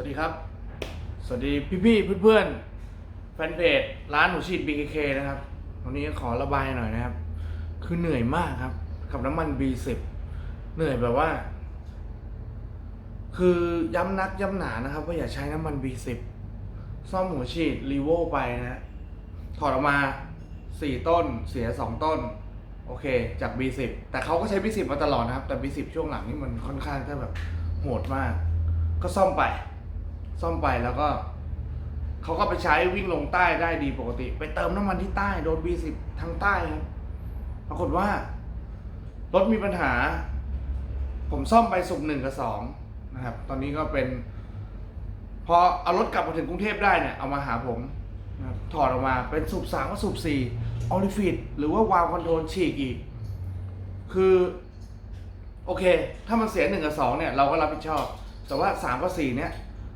วัสดีครับ สวัสดีพี่ๆเพื่อนๆแฟนเพจร้านหนูฉีด BKK นะครับวันนี้ขอระบายหน่อยนะครับ คือเหนื่อยมากครับ กับน้ำมัน B10 เหนื่อยแบบว่า คือย้ำนักย้ำหนานะครับว่าอย่าใช้น้ำมัน B10 ซ่อมหัวฉีดรีโวไปนะฮะถอดออกมา 4 ต้นเสีย 2 ต้น โอเคจาก B10 แต่เขาก็ใช้ B10 มาตลอดนะครับ แต่ B10 ช่วงหลังนี่มันค่อนข้างจะแบบโหดมาก ก็ซ่อมไป ซ่อมไปแล้วก็เขาก็ไปใช้วิ่งลงใต้ได้ดีปกติ ไปเติมน้ำมันที่ใต้โดน B10 ทางใต้ครับปรากฏว่ารถมีปัญหา ผมซ่อมไปสุกหนึ่งกับสองนะครับ ตอนนี้ก็เป็น พอเอารถกลับมาถึงกรุงเทพได้เนี่ย เอามาหาผมนะถอดออกมาเป็นสูบสามกับสูบสี่ออลิฟิตหรือว่าวาล์วคอนโทรลฉีกอีก คือ โอเค ถ้ามันเสียหนึ่งกับสองเนี่ย เราก็รับผิดชอบ แต่ว่าสามกับสี่เนี่ย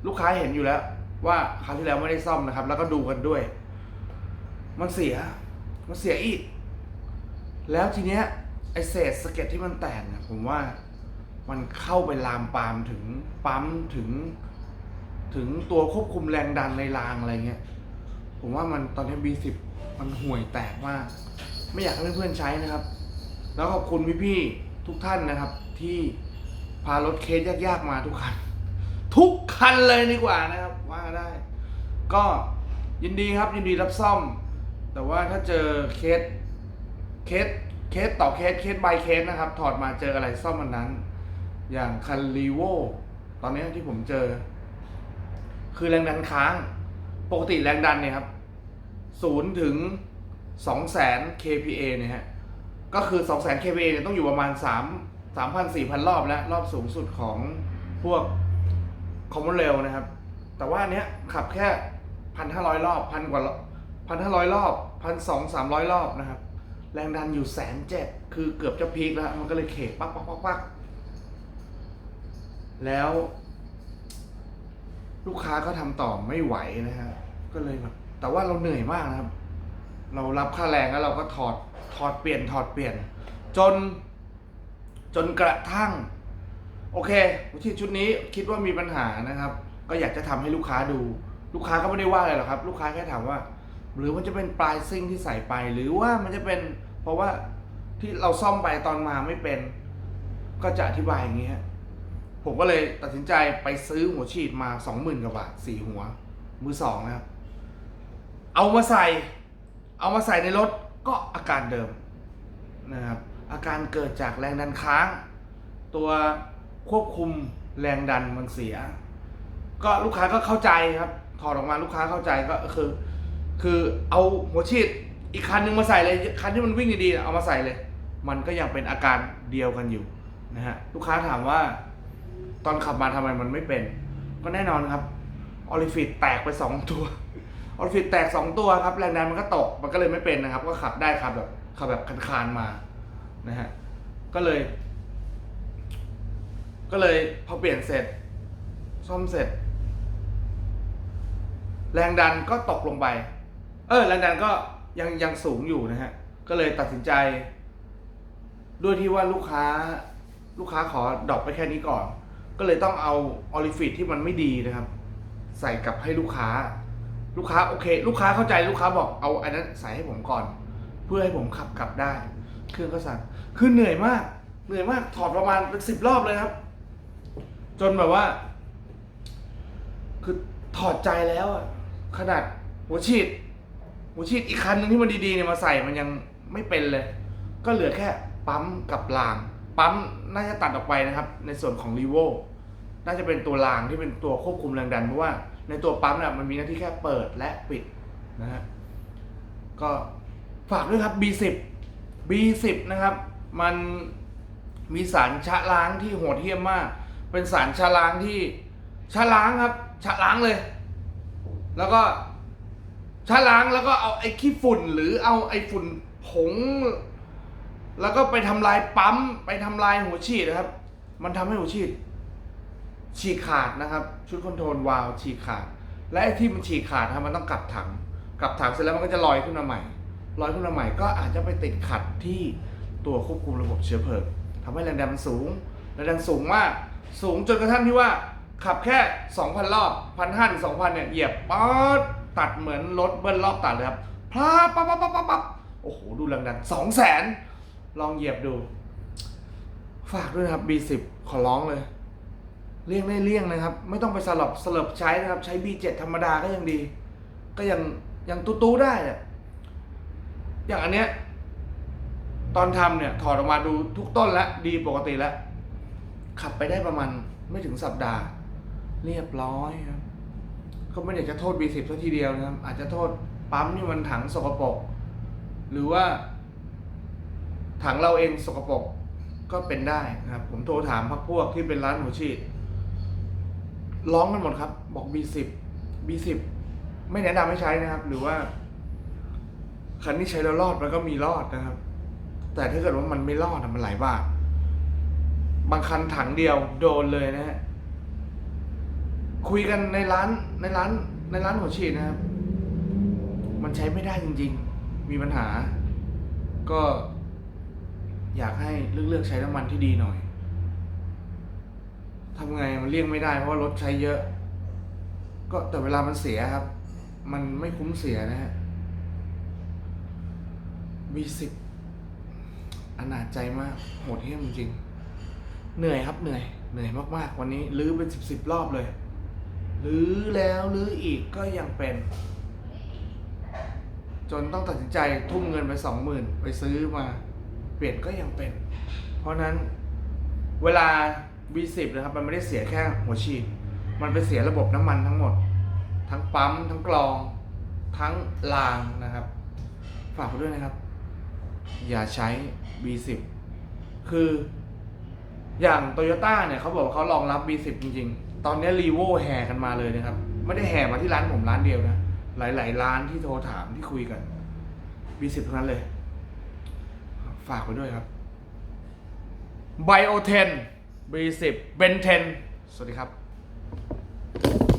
ลูกค้าเห็นอยู่แล้ว ว่าคราวที่แล้วไม่ได้ซ่อมนะครับ แล้วก็ดูกันด้วย มันเสีย มันเสียอีก แล้วทีเนี้ยไอเศษสะเก็ดที่มันแตกเนี่ยผมว่ามันเข้าไปลามปามถึงปั๊มถึง ถึงตัวควบคุมแรงดันในรางอะไรเงี้ย ผมว่ามันตอนนี้ B10 มันห่วยแตกมาก ไม่อยากให้เพื่อนๆใช้นะครับ แล้วขอบคุณพี่ๆทุกท่านนะครับ ที่พารถเคสยากๆมาทุกคัน ทุกคันเลยดีกว่านะครับว่าได้ ก็ยินดีครับยินดีรับซ่อม แต่ว่าถ้าเจอเคสเคสเคสต่อเคสเคส by เคสนะครับ ถอดมาเจออะไรซ่อมมันนั้น อย่างคันรีโวตอนนี้ที่ผมเจอ คือแรงดันค้าง ปกติแรงดันเนี่ยครับศูนย์ถึงสองแสน kPa เนี่ยฮะก็คือสองแสน kPa เนี่ยต้องอยู่ประมาณสามสามพันสี่พันรอบแล้ว รอบสูงสุดของพวก คอมมอนเรลนะครับ แต่ว่าอันเนี้ยขับแค่พันห้าร้อยรอบพันกว่าพันห้าร้อยรอบพันสองสามร้อยรอบนะครับ แรงดันอยู่แสนเจ็ดคือเกือบจะพีคแล้ว มันก็เลยเขกปักปักปักปักแล้ว ลูกค้าก็ทำต่อไม่ไหวนะฮะก็เลยแบบแต่ว่าเราเหนื่อยมากนะครับ เรารับค่าแรงแล้วเราก็ถอดถอดเปลี่ยนถอดเปลี่ยน จนจนกระทั่ง โอเคที่ชุดนี้คิดว่ามีปัญหานะครับ ก็อยากจะทำให้ลูกค้าดู ลูกค้าก็ไม่ได้ว่าอะไรหรอกครับ ลูกค้าแค่ถามว่า หรือมันจะเป็นปลายซิ่งที่ใส่ไป หรือว่ามันจะเป็นเพราะว่าที่เราซ่อมไปตอนมาไม่เป็น ก็จะอธิบายอย่างนี้ฮะผมก็เลยตัดสินใจไปซื้อหัวฉีดมาสองหมื่นกว่าบาทสี่หัว มือสองนะครับ เอามาใส่ เอามาใส่ในรถก็อาการเดิมนะครับอาการเกิดจากแรงดันค้าง ตัว ควบคุมแรงดันมันเสีย ก็ลูกค้าก็เข้าใจครับ ถอดออกมาลูกค้าเข้าใจก็คือ คือเอาหัวฉีดอีกคันหนึงมาใส่เลยคันที่มันวิ่งดีๆเอามาใส่เลย มันก็ยังเป็นอาการเดียวกันอยู่นะฮะลูกค้าถามว่า ตอนขับมาทำไมมันไม่เป็น ก็แน่นอนครับออลิฟิตแตกไปสองตัวออลิฟิตแตกสองตัวครับแรงดันมันก็ตกมันก็เลยไม่เป็นนะครับ ก็ขับได้ครับแบบขับแบบคานๆมานะฮะก็เลย ก็เลยพอเปลี่ยนเสร็จ ซ่อมเสร็จ แรงดันก็ตกลงไป เออแรงดันก็ยังยังสูงอยู่นะฮะ ก็เลยตัดสินใจ ด้วยที่ว่าลูกค้าลูกค้าขอดรอปไปแค่นี้ก่อน ก็เลยต้องเอาออลิฟิตที่มันไม่ดีนะครับ ใส่กลับให้ลูกค้า ลูกค้าโอเค ลูกค้าเข้าใจลูกค้าบอกเอาอันนั้นใส่ให้ผมก่อน เพื่อให้ผมขับกลับได้ เครื่องก็สั่นคือเหนื่อยมาก เหนื่อยมากถอดประมาณเป็นสิบรอบเลยครับ จนแบบว่า คือถอดใจแล้วอะขนาดหัวฉีดหัวฉีดอีกคันหนึงที่มันดีๆเนี่ยมาใส่มันยังไม่เป็นเลย ก็เหลือแค่ปั๊มกับราง ปั๊มน่าจะตัดออกไปนะครับ ในส่วนของรีโวน่าจะเป็นตัวรางที่เป็นตัวควบคุมแรงดันเพราะว่า ในตัวปั๊มเนี่ยมันมีหน้าที่แค่เปิดและปิดนะฮะก็ฝากด้วยครับ B10 B10 นะครับ มันมีสารชะล้างที่โหดเหี้ยมมาก เป็นสารชะล้างที่ชะล้างครับชะล้างเลย แล้วก็ชะล้างแล้วก็เอาไอ้ขี้ฝุ่นหรือเอาไอ้ฝุ่นผงแล้วก็ไปทำลายปั๊มไปทำลายหัวฉีดนะครับ มันทำให้หัวฉีด ฉีกขาดนะครับ ชุดคอนโทรลวาล์วฉีกขาด และไอ้ที่มันฉีกขาดครับมันต้องกลับถัง กลับถังเสร็จแล้วมันก็จะลอยขึ้นมาใหม่ลอยขึ้นมาใหม่ก็อาจจะไปติดขัดที่ตัวควบคุมระบบเชื้อเพลิงทำให้แรงดันมันสูงแรงดันสูงมาก สูงจนกระทั่งที่ว่าขับแค่ 2,000 รอบ1,500ถึง2,000เนี่ยเหยียบป๊อดตัดเหมือนรถเบิ้ลรอบตัดเลยครับพลาปั๊บปั๊บปั๊บปั๊บโอ้โห ดูแรงดัน2 0 0แสนลองเหยียบดู ฝากด้วยนะครับ B10 ขอร้องเลย เลี่ยงได้เลี่ยงนะครับ ไม่ต้องไปสลับสลับใช้นะครับ ใช้ B7 ธรรมดาก็ยังดี ก็ยังยังตู้ๆได้อะอย่างอันเนี้ยตอนทำเนี่ย ถอดออกมาดูทุกต้นแล้ว ดีปกติแล้ว ขับไปได้ประมาณไม่ถึงสัปดาห์ เรียบร้อยครับก็ไม่ได้จะโทษ B10 ซะทีเดียวนะครับ อาจจะโทษปั๊มนี่มันถังสกปรกหรือว่า ถังเราเองสกปรกก็เป็นได้นะครับ ผมโทรถามพักพวกที่เป็นร้านหัวฉีดร้องกันหมดครับ บอก B10 B10 ไม่แนะนำให้ใช้นะครับ หรือว่า คันที่ใช้แล้วรอดมันก็มีรอดนะครับ แต่ถ้าเกิดว่ามันไม่รอดอะมันหลายบาท บางคันถังเดียวโดนเลยนะฮะคุยกันในร้านในร้านในร้านหัวฉีดนะครับ มันใช้ไม่ได้จริง ๆ มีปัญหา ก็อยากให้เลือกเลือกใช้น้ำมันที่ดีหน่อยทำไงมันเลี่ยงไม่ได้เพราะว่ารถใช้เยอะ ก็แต่เวลามันเสียครับ มันไม่คุ้มเสียนะฮะ B10 อนาจใจมากโหดเหี้ยมจริง เหนื่อยครับเหนื่อยเหนื่อยมากๆ วันนี้ลื้อเป็นสิบสิบรอบเลยลื้อแล้วลื้ออีกก็ยังเป็น จนต้องตัดสินใจทุ่มเงินไปสองหมื่นไปซื้อมา เปลี่ยนก็ยังเป็น เพราะนั้นเวลา B10 นะครับมันไม่ได้เสียแค่หัวฉีด มันไปเสียระบบน้ำมันทั้งหมด ทั้งปั๊ม ทั้งกรอง ทั้งรางนะครับ ฝากด้วยนะครับ อย่าใช้ B10 คือ อย่างโตโยต้าเนี่ยเขาบอกว่าเขารองรับ B10 จริง ๆ ตอนนี้รีโวแห่กันมาเลยนะครับ ไม่ได้แห่มาที่ร้านผมร้านเดียวนะ หลาย ๆ ร้านที่โทรถามที่คุยกัน B10 ทั้งนั้นเลย ฝากไว้ด้วยครับ Bio 10 B10 Ben 10 สวัสดีครับ